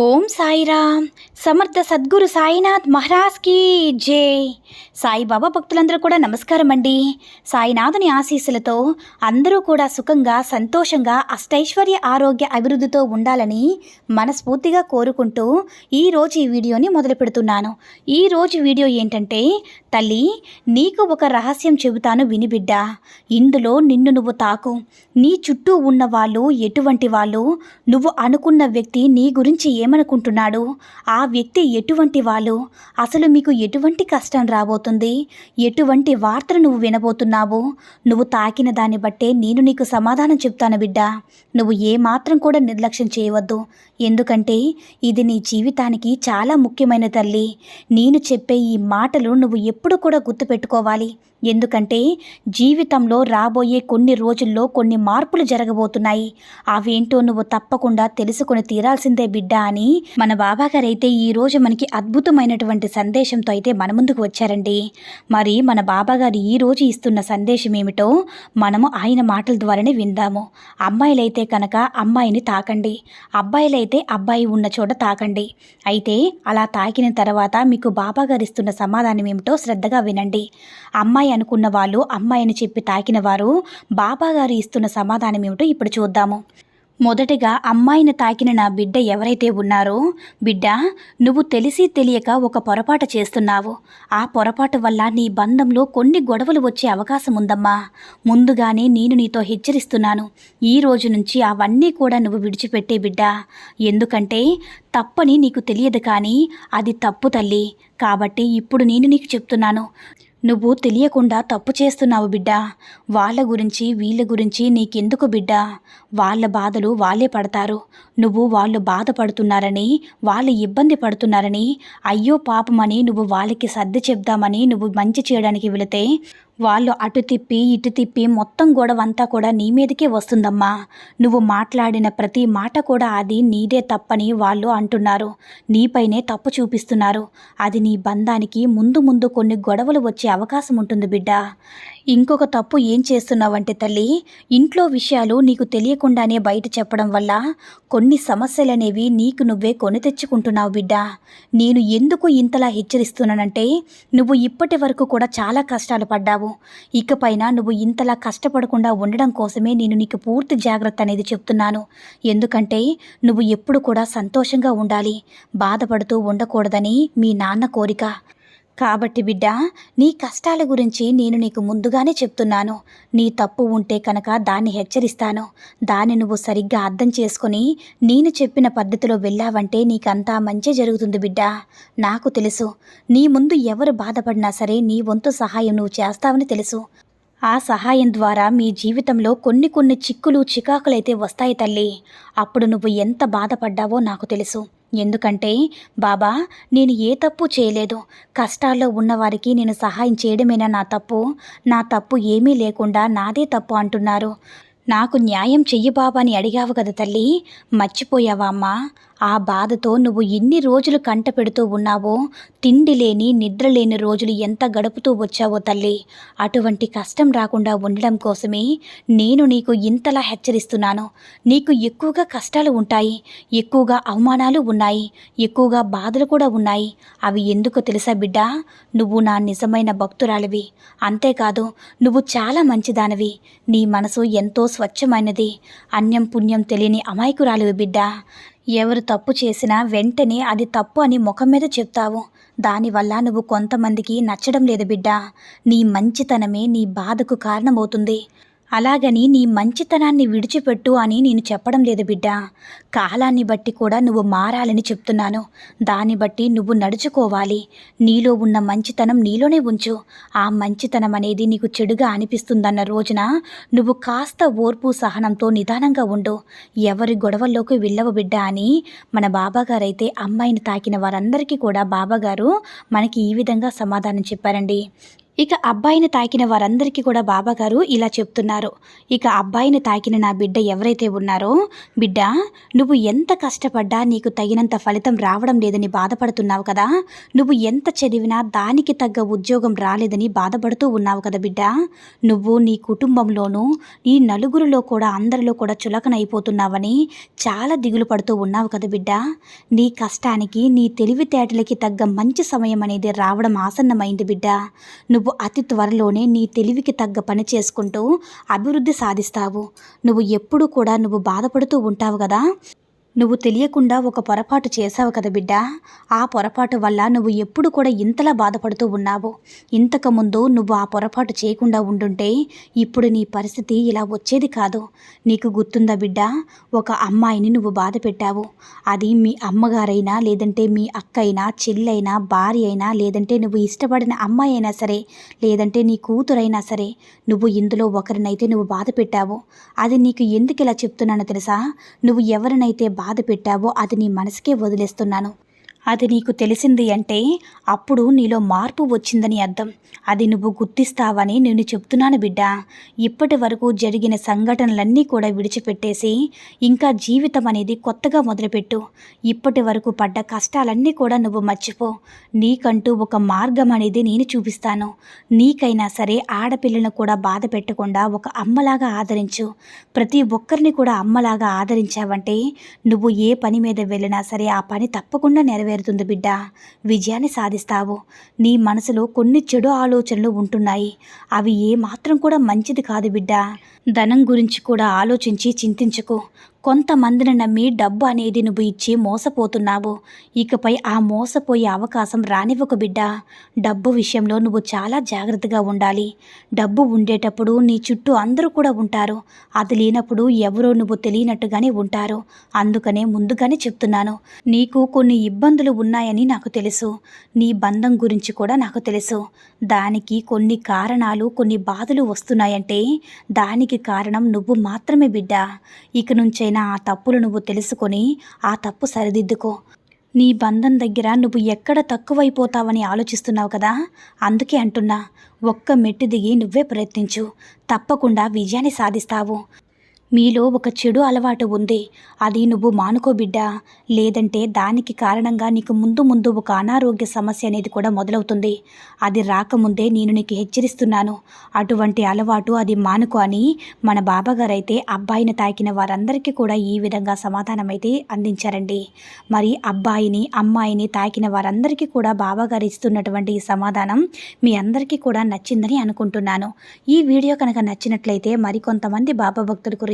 Om Sairam. Samarth Sadguru Sainath మహారాజ్కి జై. సాయిబాబా భక్తులందరూ కూడా నమస్కారం అండి. సాయినాథుని ఆశీస్సులతో అందరూ కూడా సుఖంగా సంతోషంగా అష్టైశ్వర్య ఆరోగ్య అభివృద్ధితో ఉండాలని మనస్ఫూర్తిగా కోరుకుంటూ ఈరోజు ఈ వీడియోని మొదలు పెడుతున్నాను. ఈరోజు వీడియో ఏంటంటే తల్లి నీకు ఒక రహస్యం చెబుతాను వినిబిడ్డ ఇందులో నిన్ను నువ్వు తాకు. నీ చుట్టూ ఉన్న వాళ్ళు ఎటువంటి వాళ్ళు నువ్వు అనుకున్న వ్యక్తి నీ గురించి ఏమనుకుంటున్నాడు? ఆ వ్యక్తి ఎటువంటి వాళ్ళు అసలు మీకు ఎటువంటి కష్టం రాబోతుంది? ఎటువంటి వార్తలు నువ్వు వినబోతున్నావు? నువ్వు తాకిన దాన్ని బట్టే నేను నీకు సమాధానం చెప్తాను బిడ్డ. నువ్వు ఏమాత్రం కూడా నిర్లక్ష్యం చేయవద్దు. ఎందుకంటే ఇది నీ జీవితానికి చాలా ముఖ్యమైన తల్లి. నేను చెప్పే ఈ మాటలు నువ్వు ఎప్పుడు కూడా గుర్తుపెట్టుకోవాలి. ఎందుకంటే జీవితంలో రాబోయే కొన్ని రోజుల్లో కొన్ని మార్పులు జరగబోతున్నాయి. అవేంటో నువ్వు తప్పకుండా తెలుసుకొని తీరాల్సిందే బిడ్డ అని మన బాబాగారైతే ఈరోజు మనకి అద్భుతమైనటువంటి సందేశంతో అయితే మన ముందుకు వచ్చారండి. మరి మన బాబాగారు ఈరోజు ఇస్తున్న సందేశం ఏమిటో మనము ఆయన మాటల ద్వారానే విందాము. అమ్మాయిలైతే కనుక అమ్మాయిని తాకండి. అబ్బాయిలైతే అబ్బాయి ఉన్న చోట తాకండి. అయితే అలా తాకిన తర్వాత మీకు బాబాగారు ఇస్తున్న సమాధానం ఏమిటో శ్రద్ధగా వినండి. అమ్మాయి అనుకున్న వాళ్ళు అమ్మాయిని చెప్పి తాకిన వారు బాబాగారు ఇస్తున్న సమాధానం ఏమిటో ఇప్పుడు చూద్దాము. మొదటగా అమ్మాయిని తాకిన నా బిడ్డ ఎవరైతే ఉన్నారో బిడ్డ నువ్వు తెలిసి తెలియక ఒక పొరపాటు చేస్తున్నావు. ఆ పొరపాటు వల్ల నీ బంధంలో కొన్ని గొడవలు వచ్చే అవకాశం ఉందమ్మా. ముందుగానే నేను నీతో హెచ్చరిస్తున్నాను. ఈ రోజు నుంచి అవన్నీ కూడా నువ్వు విడిచిపెట్టే బిడ్డ. ఎందుకంటే తప్పని నీకు తెలియదు కానీ అది తప్పు తల్లి. కాబట్టి ఇప్పుడు నేను నీకు చెప్తున్నాను. నువ్వు తెలియకుండా తప్పు చేస్తున్నావు బిడ్డా. వాళ్ళ గురించి వీళ్ళ గురించి నీకెందుకు బిడ్డ? వాళ్ళ బాధలు వాళ్ళే పడతారు. నువ్వు వాళ్ళు బాధపడుతున్నారని వాళ్ళు ఇబ్బంది పడుతున్నారని అయ్యో పాపమని నువ్వు వాళ్ళకి సర్ది చెప్దామని నువ్వు మంచి చేయడానికి వెళితే వాళ్ళు అటు తిప్పి ఇటు తిప్పి మొత్తం గొడవ అంతా కూడా నీ మీదకే వస్తుందమ్మా. నువ్వు మాట్లాడిన ప్రతి మాట కూడా అది నీదే తప్పని వాళ్ళు అంటున్నారు. నీపైనే తప్పు చూపిస్తున్నారు. అది నీ బంధానికి ముందు ముందు కొన్ని గొడవలు వచ్చే అవకాశం ఉంటుంది బిడ్డ. ఇంకొక తప్పు ఏం చేస్తున్నావంటే తల్లి ఇంట్లో విషయాలు నీకు తెలియకుండానే బయట చెప్పడం వల్ల కొన్ని సమస్యలనేవి నీకు నువ్వే కొని తెచ్చుకుంటున్నావు బిడ్డ. నేను ఎందుకు ఇంతలా హెచ్చరిస్తున్నానంటే నువ్వు ఇప్పటి వరకు కూడా చాలా కష్టాలు పడ్డావు. ఇకపైన నువ్వు ఇంతలా కష్టపడకుండా ఉండడం కోసమే నేను నీకు పూర్తి జాగ్రత్త అనేది చెప్తున్నాను. ఎందుకంటే నువ్వు ఎప్పుడు కూడా సంతోషంగా ఉండాలి బాధపడుతూ ఉండకూడదని మీ నాన్న కోరిక. కాబట్టి బిడ్డ నీ కష్టాల గురించి నేను నీకు ముందుగానే చెప్తున్నాను. నీ తప్పు ఉంటే కనుక దాన్ని హెచ్చరిస్తాను. దాన్ని నువ్వు సరిగ్గా అర్థం చేసుకొని నేను చెప్పిన పద్ధతిలో వెళ్ళావంటే నీకంతా మంచి జరుగుతుంది బిడ్డ. నాకు తెలుసు నీ ముందు ఎవరు బాధపడినా సరే నీ వంతు సహాయం నువ్వు చేస్తావని తెలుసు. ఆ సహాయం ద్వారా మీ జీవితంలో కొన్ని కొన్ని చిక్కులు చికాకులైతే వస్తాయి తల్లి. అప్పుడు నువ్వు ఎంత బాధపడ్డావో నాకు తెలుసు. ఎందుకంటే బాబా నేను ఏ తప్పు చేయలేదు. కష్టాల్లో ఉన్నవారికి నేను సహాయం చేయడమేనా నా తప్పు? నా తప్పు ఏమీ లేకుండా నాదే తప్పు అంటున్నారు. నాకు న్యాయం చెయ్యి బాబా అని అడిగావు కదా తల్లి. మర్చిపోయావా అమ్మా? ఆ బాధతో నువ్వు ఎన్ని రోజులు కంట పెడుతూ ఉన్నావో తిండి లేని నిద్ర లేని రోజులు ఎంత గడుపుతూ వచ్చావో తల్లి. అటువంటి కష్టం రాకుండా ఉండడం కోసమే నేను నీకు ఇంతలా హెచ్చరిస్తున్నాను. నీకు ఎక్కువగా కష్టాలు ఉంటాయి ఎక్కువగా అవమానాలు ఉన్నాయి ఎక్కువగా బాధలు కూడా ఉన్నాయి. అవి ఎందుకు తెలుసా బిడ్డ? నువ్వు నా నిజమైన భక్తురాలివి. అంతేకాదు నువ్వు చాలా మంచిదానివి. నీ మనసు ఎంతో స్వచ్ఛమైనది. అన్యం పుణ్యం తెలియని అమాయకురాలివి బిడ్డ. ఎవరు తప్పు చేసినా వెంటనే అది తప్పు అని ముఖం మీద చెప్తావు. దానివల్ల నువ్వు కొంతమందికి నచ్చడం లేదు బిడ్డ. నీ మంచితనమే నీ బాధకు కారణమవుతుంది. అలాగని నీ మంచితనాన్ని విడిచిపెట్టు అని నేను చెప్పడం లేదు బిడ్డ. కాలాన్ని బట్టి కూడా నువ్వు మారాలని చెప్తున్నాను. దాన్ని బట్టి నువ్వు నడుచుకోవాలి. నీలో ఉన్న మంచితనం నీలోనే ఉంచు. ఆ మంచితనం అనేది నీకు చెడుగా అనిపిస్తుందన్న రోజున నువ్వు కాస్త ఓర్పు సహనంతో నిదానంగా ఉండు. ఎవరి గొడవల్లోకి వెళ్ళవు బిడ్డ అని మన బాబాగారైతే అమ్మాయిని తాకిన వారందరికీ కూడా బాబాగారు మనకి ఈ విధంగా సమాధానం చెప్పారండి. ఇక అబ్బాయిని తాకిన వారందరికీ కూడా బాబాగారు ఇలా చెప్తున్నారు. ఇక అబ్బాయిని తాకిన నా బిడ్డ ఎవరైతే ఉన్నారో బిడ్డ నువ్వు ఎంత కష్టపడ్డా నీకు తగినంత ఫలితం రావడం లేదని బాధపడుతున్నావు కదా? నువ్వు ఎంత చదివినా దానికి తగ్గ ఉద్యోగం రాలేదని బాధపడుతూ ఉన్నావు కదా బిడ్డ? నువ్వు నీ కుటుంబంలోనూ నీ నలుగురిలో కూడా అందరిలో కూడా చులకన అయిపోతున్నావని చాలా దిగులు పడుతూ ఉన్నావు కదా బిడ్డ? నీ కష్టానికి నీ తెలివితేటలకి తగ్గ మంచి సమయం అనేది రావడం ఆసన్నమైంది బిడ్డ. నువ్వు అతి త్వరలోనే నీ తెలివికి తగ్గ పని చేసుకుంటూ అభివృద్ధి సాధిస్తావు. నువ్వు ఎప్పుడు కూడా నువ్వు బాధపడుతూ ఉంటావు కదా? నువ్వు తెలియకుండా ఒక పొరపాటు చేశావు కదా బిడ్డ. ఆ పొరపాటు వల్ల నువ్వు ఎప్పుడు కూడా ఇంతలా బాధపడుతూ ఉన్నావు. ఇంతకుముందు నువ్వు ఆ పొరపాటు చేయకుండా ఉండుంటే ఇప్పుడు నీ పరిస్థితి ఇలా వచ్చేది కాదు. నీకు గుర్తుందా బిడ్డ? ఒక అమ్మాయిని నువ్వు బాధ పెట్టావు. అది మీ అమ్మగారైనా లేదంటే మీ అక్క అయినా చెల్లైనా భార్య అయినా లేదంటే నువ్వు ఇష్టపడిన అమ్మాయి అయినా సరే లేదంటే నీ కూతురైనా సరే నువ్వు ఇందులో ఒకరినైతే నువ్వు బాధ పెట్టావు. అది నీకు ఎందుకు ఇలా చెప్తున్నానో తెలుసా? నువ్వు ఎవరినైతే బాధ పెట్టావో అది నీ మనసుకే వదిలేస్తున్నాను. అది నీకు తెలిసింది అంటే అప్పుడు నీలో మార్పు వచ్చిందని అర్థం. అది నువ్వు గుర్తిస్తావని నేను చెప్తున్నాను బిడ్డ. ఇప్పటి వరకు జరిగిన సంఘటనలన్నీ కూడా విడిచిపెట్టేసి ఇంకా జీవితం అనేది కొత్తగా మొదలుపెట్టు. ఇప్పటి వరకు పడ్డ కష్టాలన్నీ కూడా నువ్వు మర్చిపో. నీకంటూ ఒక మార్గం అనేది నేను చూపిస్తాను. నీకైనా సరే ఆడపిల్లను కూడా బాధ పెట్టకుండా ఒక అమ్మలాగా ఆదరించు. ప్రతి ఒక్కరిని కూడా అమ్మలాగా ఆదరించావంటే నువ్వు ఏ పని మీద వెళ్ళినా సరే ఆ పని తప్పకుండా నెరవేరు. నెరవేరుతుంది బిడ్డ. విజయాన్ని సాధిస్తావు. నీ మనసులో కొన్ని చెడు ఆలోచనలు ఉంటున్నాయి. అవి ఏ మాత్రం కూడా మంచిది కాదు బిడ్డ. ధనం గురించి కూడా ఆలోచించి చింతించకు. కొంతమందిని నమ్మి డబ్బు అనేది నువ్వు ఇచ్చి మోసపోతున్నావు. ఇకపై ఆ మోసపోయే అవకాశం రానివ్వకు బిడ్డ. డబ్బు విషయంలో నువ్వు చాలా జాగ్రత్తగా ఉండాలి. డబ్బు ఉండేటప్పుడు నీ చుట్టూ అందరూ కూడా ఉంటారు. అది లేనప్పుడు ఎవరో నువ్వు తెలియనట్టుగానే ఉంటారు. అందుకనే ముందుగానే చెప్తున్నాను. నీకు కొన్ని ఇబ్బందులు ఉన్నాయని నాకు తెలుసు. నీ బంధం గురించి కూడా నాకు తెలుసు. దానికి కొన్ని కారణాలు కొన్ని బాధలు వస్తున్నాయంటే దానికి కారణం నువ్వు మాత్రమే బిడ్డ. ఇక నుంచైనా ఆ తప్పులు నువ్వు తెలుసుకొని ఆ తప్పు సరిదిద్దుకో. నీ బంధం దగ్గర నువ్వు ఎక్కడ తక్కువైపోతావని ఆలోచిస్తున్నావు కదా? అందుకే అంటున్నా ఒక్క మెట్టు దిగి నువ్వే ప్రయత్నించు. తప్పకుండా విజయాన్ని సాధిస్తావు. మీలో ఒక చెడు అలవాటు ఉంది. అది నువ్వు మానుకో బిడ్డా. లేదంటే దానికి కారణంగా నీకు ముందు ముందు ఒక అనారోగ్య సమస్య అనేది కూడా మొదలవుతుంది. అది రాకముందే నేను నీకు హెచ్చరిస్తున్నాను. అటువంటి అలవాటు అది మానుకో అని మన బాబాగారు అయితే అబ్బాయిని తాకిన వారందరికీ కూడా ఈ విధంగా సమాధానం అయితే అందించారండి. మరి అబ్బాయిని అమ్మాయిని తాకిన వారందరికీ కూడా బాబాగారు ఇస్తున్నటువంటి ఈ సమాధానం మీ అందరికీ కూడా నచ్చిందని అనుకుంటున్నాను. ఈ వీడియో కనుక నచ్చినట్లయితే మరికొంతమంది బాబా భక్తులకు